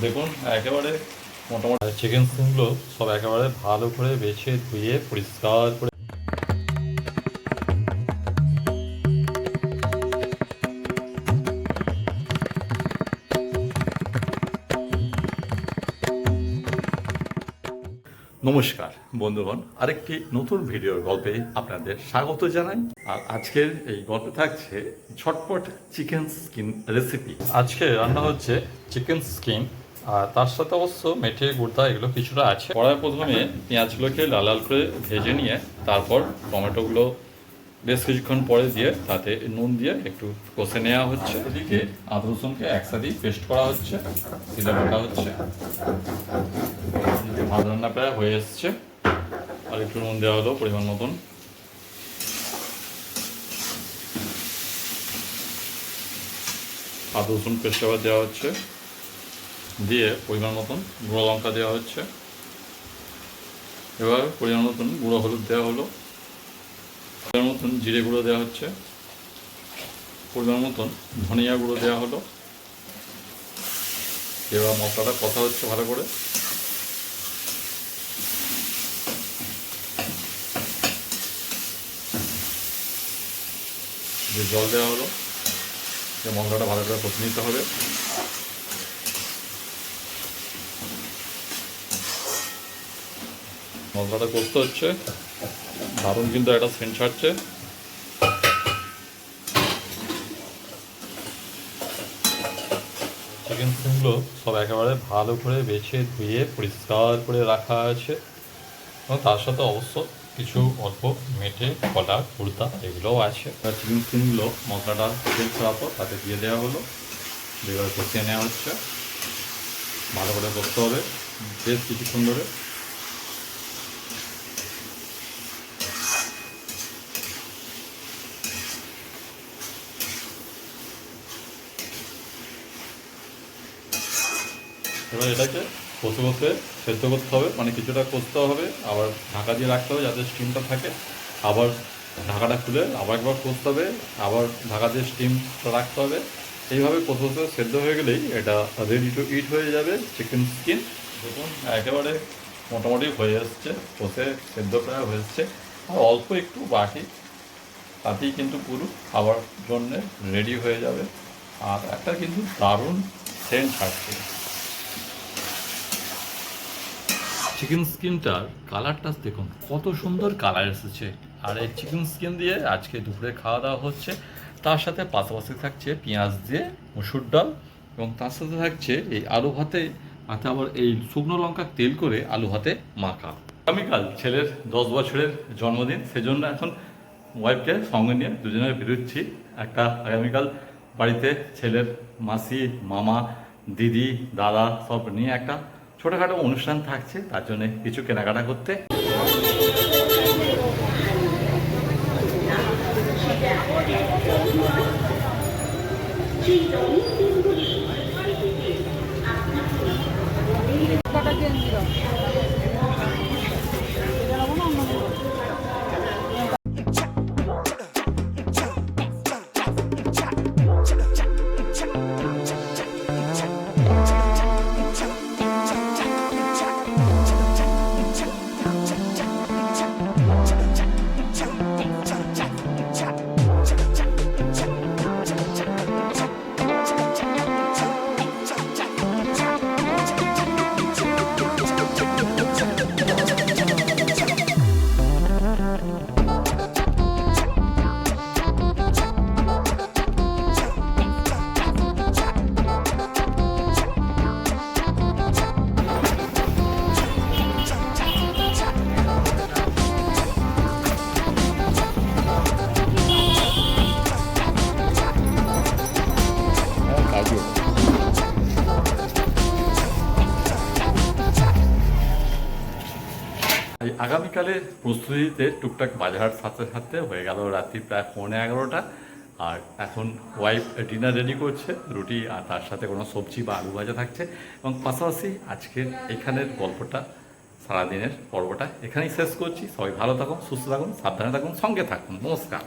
দেখুন একেবারে মোটামুটি চিকেন স্কিনগুলো সব একেবারে ভালো করে বেছে ধুয়ে পরিষ্কার করে নমস্কার, বন্ধুগণ। আরেকটি নতুন ভিডিওর গল্পে আপনাদের স্বাগত জানাই। আর আজকের এই গল্পে থাকছে ঝটপট চিকেন স্কিন রেসিপি। আজকে রান্না হচ্ছে চিকেন স্কিন, আর তার সাথে অবশ্য মেঠে গুড়দা এগুলো কিছুটা আছে। কড়াই প্রথমে পেঁয়াজগুলোকে লাল লাল করে ভেজে নিয়ে তারপর টমেটোগুলো বেশ কিছুক্ষণ পরে দিয়ে তাতে নুন দিয়ে একটু কষে নেওয়া হচ্ছে। এদিকে আদা রসুনকে একসাথেই পেস্ট করা হচ্ছে। সিলে বাটা হচ্ছে। ভাত রান্না প্রায় হয়ে এসছে। আর একটু নুন দেওয়া হলো পরিমাণ মতন। আদা, রসুন, পেস্ট আবার দেওয়া হচ্ছে। দিয়ে পরিমাণ মতন গুঁড়ো লঙ্কা দেওয়া হচ্ছে। এবার পরিমাণ মতন গুঁড়ো হলুদ দেওয়া হলো। পরিমাণ মতন জিরে গুঁড়ো দেওয়া হচ্ছে। পরিমাণ মতন ধনিয়া গুঁড়ো দেওয়া হলো। এবার মশলাটা কথা হচ্ছে ভালো করে। যে জল দেওয়া হলো, যে মশলাটা ভালো করে কষে নিতে হবে। মশলাটা কষতে হচ্ছে। দারুণ কিন্তু একটা সেন্ট ছাড়ছে। চিকেন স্কিনগুলো সব একেবারে ভালো করে বেছে ধুয়ে পরিষ্কার করে রাখা আছে। এবং তার সাথে অবশ্য কিছু অল্প মেটে কলা কুর্তা, এগুলোও আছে। চিকেন স্কিনগুলো মশলাটা তেল ছাড়া পর তাতে দিয়ে দেওয়া হলো। দিয়ে কষিয়ে নেওয়া হচ্ছে। ভালো করে করতে হবে। বেশ কিছুক্ষণ ধরে। এবার এটাকে কষে কষে সেদ্ধ করতে হবে মানে কিছুটা কষতে হবে, আবার ঢাকা দিয়ে রাখতে হবে যাতে স্টিমটা থাকে। আবার ঢাকাটা খুলে আবার একবার কষতে হবে, আবার ঢাকা দিয়ে স্টিমটা রাখতে হবে। এইভাবে কষে কষে সেদ্ধ হয়ে গেলেই এটা রেডি টু ইট হয়ে যাবে চিকেন স্কিন দেখুন, একেবারে মোটামুটি হয়ে এসছে, কষে সেদ্ধ প্রায় হয়ে এসছে। আর অল্প একটু বাকি, তাতেই কিন্তু পুরো খাবার জন্যে রেডি হয়ে যাবে। আর একটা কিন্তু দারুণ সেন্ট ছাড়ছে। চিকেন স্কিনটার কালারটা দেখুন, কত সুন্দর কালার এসেছে। আর এই চিকেন স্কিন দিয়ে আজকে দুপুরে খাওয়া দাওয়া হচ্ছে। তার সাথে পাশাপাশি থাকছে পেঁয়াজ দিয়ে, মুসুর ডাল এবং তার সাথে থাকছে এই আলু ভাতে হাতে আবার এই শুকনো লঙ্কা তেল করে আলু ভাতে মাখা। আগামীকাল ছেলের দশ বছরের জন্মদিন, সেজন্য এখন ওয়াইফকে সঙ্গে নিয়ে দুজনে বেরোচ্ছি। একটা আগামীকাল বাড়িতে ছেলের মাসি, মামা, দিদি, দাদা সব নিয়ে একটা ছোটোখাটো অনুষ্ঠান থাকছে তার জন্য কিছু কেনাকাটা করতে। কটা এই আগামীকালের প্রস্তুতিতে টুকটাক বাজার সাথে সাথে হয়ে গেল রাত্রি প্রায় পৌনে এগারোটা। আর এখন ওয়াইফ ডিনার রেডি করছে, রুটি আর তার সাথে কোনো সবজি বা আলু ভাজা থাকছে। এবং পাশাপাশি আজকের এখানের গল্পটা, সারাদিনের পর্বটা এখানেই শেষ করছি। সবাই ভালো থাকুন, সুস্থ থাকুন, সাবধানে থাকুন, সঙ্গে থাকুন। নমস্কার।